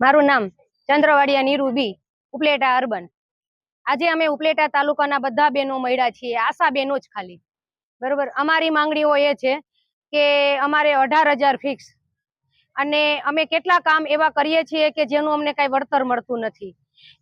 મારું નામ ચંદ્રવાડિયા નીરુબી, ઉપલેટા અર્બન. આજે અમે ઉપલેટા તાલુકાના બધા બહેનો મળ્યા છીએ, આશા બહેનો જ ખાલી. બરોબર? અમારી માંગણીઓ એ છે કે અમારે અઢાર હજાર ફિક્સ અને અમે કેટલા કામ એવા કરીએ છીએ કે જેનું અમને કાંઈ વળતર મળતું નથી.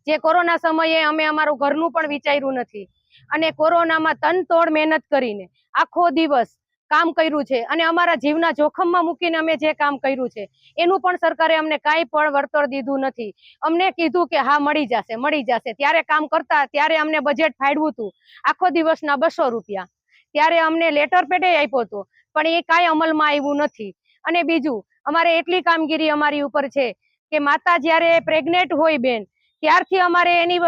જે કોરોના સમયે અમે અમારું ઘરનું પણ વિચાર્યું નથી. અને કોરોનામાં તનતોડ મહેનત કરીને આખો દિવસ કામ કર્યું છે અને અમારા જીવના જોખમમાં મૂકીને અમે જે કામ કર્યું છે, એનું પણ સરકારે અમને કાંઈ પણ વળતર દીધું નથી. અમને કીધું કે હા, મળી જશે મળી જશે. ત્યારે કામ કરતા, ત્યારે અમને બજેટ ફાડવું હતું. આખો દિવસના બસો રૂપિયા. ત્યારે અમને લેટર પેટે આપ્યો હતો, પણ એ કાંઈ અમલમાં આવ્યું નથી. અને બીજું, અમારે એટલી કામગીરી અમારી ઉપર છે કે માતા જ્યારે પ્રેગ્નેન્ટ હોય બેન ત્યારથી અમારે એની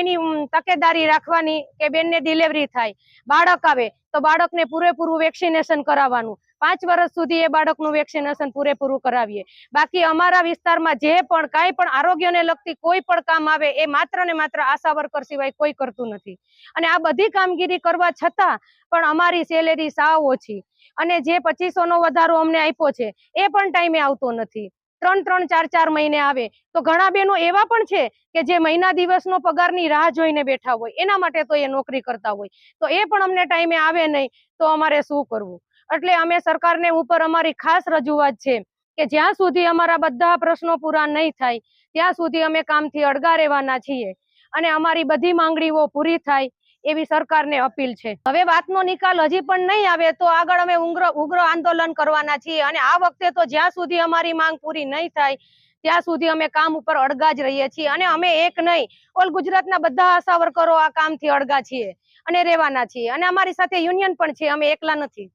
એની તકેદારી રાખવાની કે બેનને ડિલિવરી થાય. બાળક આવે તો બાળકને પૂરેપૂરું વેક્સિનેશન કરાવવાનું. પાંચ વર્ષ સુધી એ બાળકનું વેક્સિનેશન પૂરેપૂરું કરાવીએ. બાકી અમારા વિસ્તારમાં જે પણ કાંઈ પણ આરોગ્યને લગતી કોઈ પણ કામ આવે એ માત્ર ને માત્ર આશા વર્કર સિવાય કોઈ કરતું નથી. અને આ બધી કામગીરી કરવા છતાં પણ અમારી સેલેરી સાવ ઓછી. અને જે પચીસો નો વધારો અમને આપ્યો છે, એ પણ ટાઈમે આવતો નથી. ત્રણ ત્રણ ચાર ચાર મહિને આવે. તો ઘણા બહેનો એવા પણ છે કે જે મહિના દિવસનો પગારની રાહ જોઈને બેઠા હોય. એના માટે તો એ નોકરી કરતા હોય. તો એ પણ અમને ટાઈમે આવે નહીં, તો અમારે શું કરવું? એટલે અમે સરકારને ઉપર અમારી ખાસ રજૂઆત છે કે જ્યાં સુધી અમારા બધા પ્રશ્નો પૂરા નહીં થાય, ત્યાં સુધી અમે કામથી અડગા રહેવાના છીએ. અને અમારી બધી માંગણીઓ પૂરી થાય એવી સરકારને અપીલ છે. હવે વાતનો નિકાલ હજી પણ નહીં આવે તો આગળ અમે ઉગ્ર ઉગ્ર આંદોલન કરવાના છીએ અને આ વખતે તો જ્યાં સુધી અમારી માંગ પૂરી નહીં થાય, ત્યાં સુધી અમે કામ ઉપર અડગા જ રહીએ છીએ અને અમે એક નહીં, ઓલ ગુજરાતના બધા આશા વર્કરો આ કામથી અડગા છીએ અને રહેવાના છીએ અને અમારી સાથે યુનિયન પણ છે, અમે એકલા નથી.